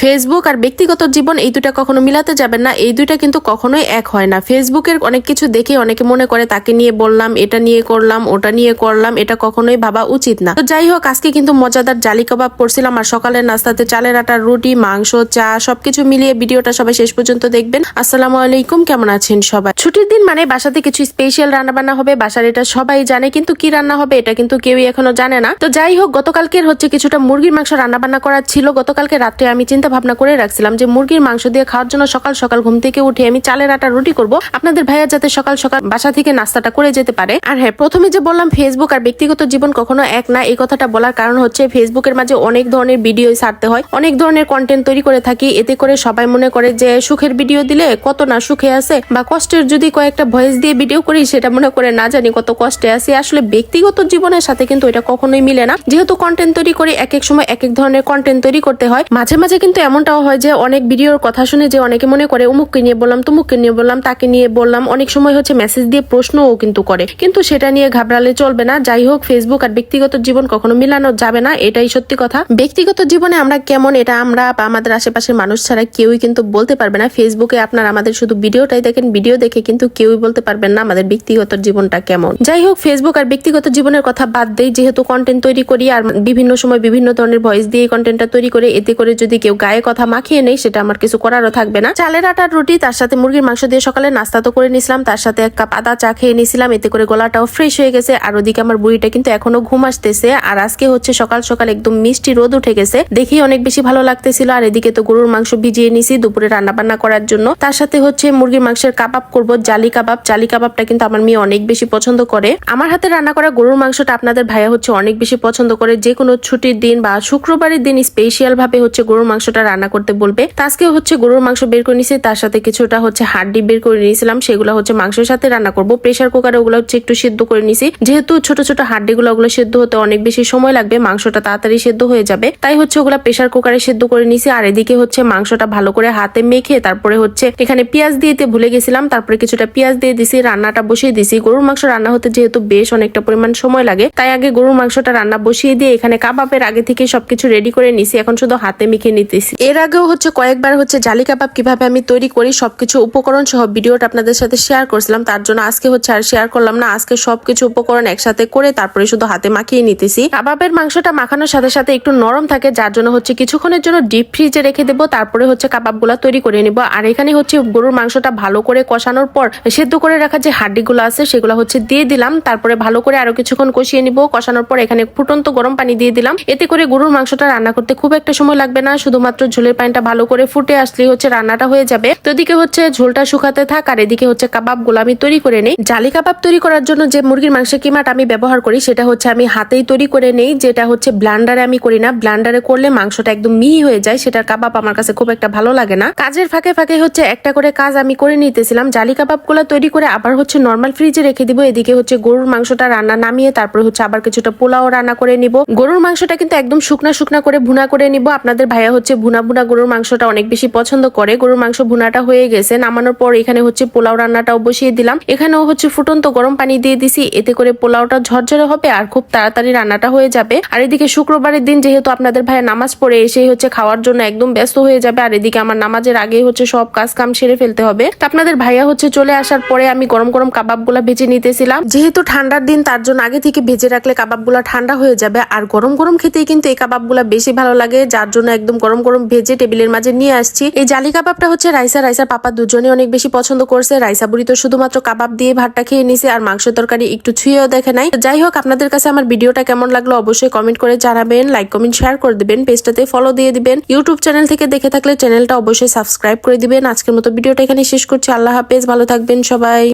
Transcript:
Facebook আর ব্যক্তিগত জীবন এই দুটা কখনো মিলাতে যাবেন না। এই দুইটা কিন্তু কখনোই এক হয় না। ফেসবুকের অনেক কিছু দেখে অনেকে মনে করে, তাকে নিয়ে বললাম, এটা নিয়ে করলাম, ওটা নিয়ে করলাম, এটা কখনোই ভাবা উচিত না। তো যাই হোক, আজকে কিন্তু মজাদার জালি কাবাব করছিলাম আর সকালের নাস্তাতে চালের আটার রুটি, মাংস, চা সবকিছু মিলিয়ে ভিডিওটা সবাই শেষ পর্যন্ত দেখবেন। আসসালামু আলাইকুম, কেমন আছেন সবাই? ছুটির দিন মানে বাসাতে কিছু স্পেশাল রান্না বান্না হবে, বাসার এটা সবাই জানে, কিন্তু কি রান্না হবে এটা কিন্তু কেউই এখনও জানে না। তো যাই হোক, গতকালকের হচ্ছে কিছুটা মুরগির মাংস রান্না বান্না করার ছিল। গতকালকে রাত্রে আমি চিন্তা ভাবনা করে রাখছিলাম যে মুরগির মাংস দিয়ে খাওয়ার জন্য সকাল সকাল ঘুম থেকে উঠে আমি চালের আটা রুটি করব। আপনাদের ভাইয়া যাতে সকাল সকাল বাসা থেকে নাস্তাটা করে যেতে পারে। আর হ্যাঁ প্রথমে যে বললাম ফেসবুক আর ব্যক্তিগত জীবন কখনো এক না, এই কথাটা বলার কারণ হচ্ছে ফেসবুকের মাঝে অনেক ধরনের ভিডিও ছাড়তে হয়। অনেক ধরনের কন্টেন্ট তৈরি করে থাকি। এতে করে সবাই মনে করে যে সুখের ভিডিও দিলে কত না সুখে আছে বা কষ্টের যদি কয়েকটা ভয়েস দিয়ে ভিডিও করি, সেটা মনে করে না জানি কত কষ্টে আছি। আসলে ব্যক্তিগত জীবনের সাথে কিন্তু এটা কখনোই মিলে না। যেহেতু কন্টেন্ট তৈরি করে এক এক সময় এক এক ধরনের কন্টেন্ট তৈরি করতে হয়। মাঝে মাঝে কিন্তু এমনটাও হয় যে অনেক ভিডিওর কথা শুনে যে অনেকে মনে করে, অমুককে নিয়ে বললাম, তুমুককে নিয়ে বললাম, তাকে নিয়ে বললাম। অনেক সময় হচ্ছে মেসেজ দিয়ে প্রশ্নও কিন্তু করে। কিন্তু সেটা নিয়ে ঘাবড়ালে চলবে না। যাই হোক ফেসবুক আর ব্যক্তিগত জীবন কখনো মিলানো যাবে না, এটাই সত্যি কথা। ব্যক্তিগত জীবনে আমরা কেমন, এটা আমরা বা আমাদের আশেপাশের মানুষ ছাড়া কেউই কিন্তু বলতে পারবে না। ফেসবুকে আপনার আমাদের শুধু ভিডিওটাই দেখেন, ভিডিও দেখে কিন্তু কেউই বলতে পারবেন না আমাদের ব্যক্তিগত জীবনটা কেমন। যাই হোক ফেসবুক আর ব্যক্তিগত জীবনের কথা বাদ দেই, যেহেতু কন্টেন্ট তৈরি করি আর বিভিন্ন সময় বিভিন্ন ধরনের ভয়েস দিয়ে কন্টেন্টটা তৈরি করে, এতে করে যদি কেউ গায়ে কথা মাখিয়ে নেই, সেটা আমার কিছু করারও থাকবে না। চালের আটার রুটি, তার সাথে মুরগির মাংস দিয়ে সকালে নাস্তা তো করে নিছিলাম, তার সাথে এক কাপ আদা চা খেয়ে নিছিলাম, এতে করে গলাটাও ফ্রেশ হয়ে গেছে, আর ওদিকে আমার বুড়িটা কিন্তু এখনও ঘুম আসতেছে, আর আজকে হচ্ছে সকাল সকাল একদম মিষ্টি রোদ উঠে গেছে, দেখি অনেক বেশি ভালো লাগতেছিল, আর এদিকে তো গরুর মাংস ভিজিয়ে নিছি দুপুরে রান্না বান্না করার জন্য। তার সাথে হচ্ছে মুরগির মাংসের কাবাব করব, জালি কাবাব, জালি কাবাবটা কিন্তু আমার মেয়ে অনেক বেশি পছন্দ করে। আমার হাতে রান্না করা গরুর মাংসটা আপনাদের ভাইয়া হচ্ছে অনেক বেশি পছন্দ করে যে কোনো ছুটির দিন বা শুক্রবারের দিন স্পেশাল ভাবে হচ্ছে গরুর মাংসটা রান্না করতে বলবে। তা আজকে হচ্ছে গরুর মাংস বের করে নিছি, তার সাথে কিছুটা হচ্ছে হাড্ডি বের করে নিয়েছিলাম, সেগুলো হচ্ছে মাংসের সাথে রান্না করব। প্রেশার কুকারে ওগুলো হচ্ছে একটু সিদ্ধ করে নিছি। যেহেতু ছোট ছোট হাড্ডিগুলো ওগুলো সিদ্ধ হতে অনেক বেশি সময় লাগবে, মাংসটা তাড়াতাড়ি সিদ্ধ হয়ে যাবে। তাই হচ্ছে ওগুলা প্রেশার কুকারে সিদ্ধ করে নিছি, আর এদিকে হচ্ছে মাংসটা ভালো করে হাতে মেখে তারপরে হচ্ছে এখানে পেঁয়াজ দিতে ভুলে গেছিলাম, তারপরে কিছুটা পেঁয়াজ দিয়ে দিছি, রান্নাটা বসিয়ে দিছি। গরুর মাংস রান্না হতে যেহেতু বেশ অনেকটা পরিমাণ সময় লাগে, তাই আগে গরুর মাংসটা রান্না বসিয়ে দিয়ে এখানে কাবাবের আগে থেকে সবকিছু রেডি করে নিছি, এখন শুধু হাতে মেখে নিতেছি। এর আগেও হচ্ছে কয়েকবার হচ্ছে জালি কাবাব কীভাবে আমি তৈরি করি, সবকিছু উপকরণ সহ ভিডিওটা আপনাদের সাথে শেয়ার করছিলাম। তার জন্য আজকে হচ্ছে আর শেয়ার করলাম না, আজকে সবকিছু উপকরণ একসাথে করে তারপরে শুধু হাতে মাখিয়ে নিতেছি। কাবাবের মাংসটা মাখানোর সাথে সাথে একটু নরম থাকে, যার জন্য হচ্ছে কিছুক্ষণের জন্য ডিপ ফ্রিজে রেখে দেবো, তারপরে হচ্ছে কাবাবগুলো তৈরি করে নিব। আর এখানে হচ্ছে গরুর মাংসটা ভালো করে কষানোর পর সেদ্ধ করে রাখা যে হাড্ডিগুলো আছে, সেগুলো হচ্ছে দিয়ে দিলাম। তারপরে ভালো করে আরও কিছুক্ষণ কষিয়ে নিব। কষানোর পর এখানে ফুটন্ত গরম পানি দিয়ে দিলাম। এতে করে গরুর মাংসটা রান্না করতে খুব একটা সময় লাগবে না। শুধুমাত্র ঝোলের পানিটা ভালো করে ফুটে আসলেই হচ্ছে রান্নাটা হয়ে যাবে। তো এদিকে হচ্ছে ঝোলটা শুকাতে থাক, আর এদিকে হচ্ছে কাবাবগুলো আমি তৈরি করে নেই। জালি কাবাব তৈরি করার জন্য যে মুরগির মাংসের কিমাটা আমি ব্যবহার করি, সেটা হচ্ছে আমি হাতেই তৈরি করে নেই, যেটা হচ্ছে ব্লান্ডারে আমি করি না। ব্লান্ডারে করলে মাংসটা একদম মিহি হয়ে যায়, সেটার কাবাব আমার কাছে খুব একটা ভালো লাগে না। কাজের ফাঁকে ফাঁকে হচ্ছে একটা করে কাজ আমি করে নিতেছিলাম। জালি কাবাবগুলো তৈরি করে আবার হচ্ছে নর্মাল ফ্রিজে রেখে দিব। এদিকে হচ্ছে গরুর মাংসটা রান্না নামিয়ে তারপরে হচ্ছে আবার কিছুটা পোলাও রান্না করে নিব। গরুর মাংসটা কিন্তু একদম শুকনা শুকনা করে ভুনা করে নিব। আপনাদের ভাইয়া হচ্ছে ভুনা ভুনা গরুর মাংসটা অনেক বেশি পছন্দ করে। গরুর মাংস ভুনাটা হয়ে গেছে। নামানোর পর এখানে হচ্ছে পোলাও রান্নাটাও বসিয়ে দিলাম। এখানেও হচ্ছে ফুটন্ত গরম পানি দিয়ে দিছি। এতে করে পোলাওটা ঝরঝরে হবে আর খুব তাড়াতাড়ি রান্নাটা হয়ে যাবে। আর এদিকে শুক্রবারের দিন যেহেতু আপনাদের ভাইয়া নামাজ পড়ে এসেই হচ্ছে খাওয়ার জন্য একদম ব্যস্ত হয়ে যাবে। আর এদিকে আমার নামাজের আগেই হচ্ছে সব কাজ কাম সেরে ফেলতে হবে। তো আপনাদের ভাইয়া হচ্ছে চলে আসার পরে আমি গরম গরম কাবাবগুলা ভেজে নিতেছিলাম। যেহেতু ঠান্ডার দিন, তার জন্য আগে থেকে ভেজে রাখলে কাবাবগুলা ঠান্ডা হয়ে যাবে। আর গরম গরম খেতেই কিন্তু এই কাবাবগুলা বেশি ভালো লাগে, যার জন্য একদম গরম গরম ভেজে টেবিলের মাঝে নিয়ে আসছি। এই জালি কাবাবটা হচ্ছে রাইসা। রাইসার পাপা দুজনে অনেক বেশি পছন্দ করছে। রাইসা বুড়ি তো শুধুমাত্র কাবাব দিয়ে ভাতটা খেয়ে নিছে আর মাংস তরকারি একটু ছুঁয়েও দেখে নাই। যাই হোক, আপনাদের কাছে আমার ভিডিওটা কেমন লাগল অবশ্যই কমেন্ট করে জানাবেন লাইক কমেন্ট শেয়ার করে দিবেন, পেজটাতে ফলো দিয়ে দিবেন। ইউটিউব চ্যানেল থেকে দেখে থাকলে চ্যানেলটা অবশ্যই সাবস্ক্রাইব করে দিবেন। আজকের মতো ভিডিওটা এখানে শেষ করছি। আল্লাহ হাফেজ, ভালো থাকবেন সবাই।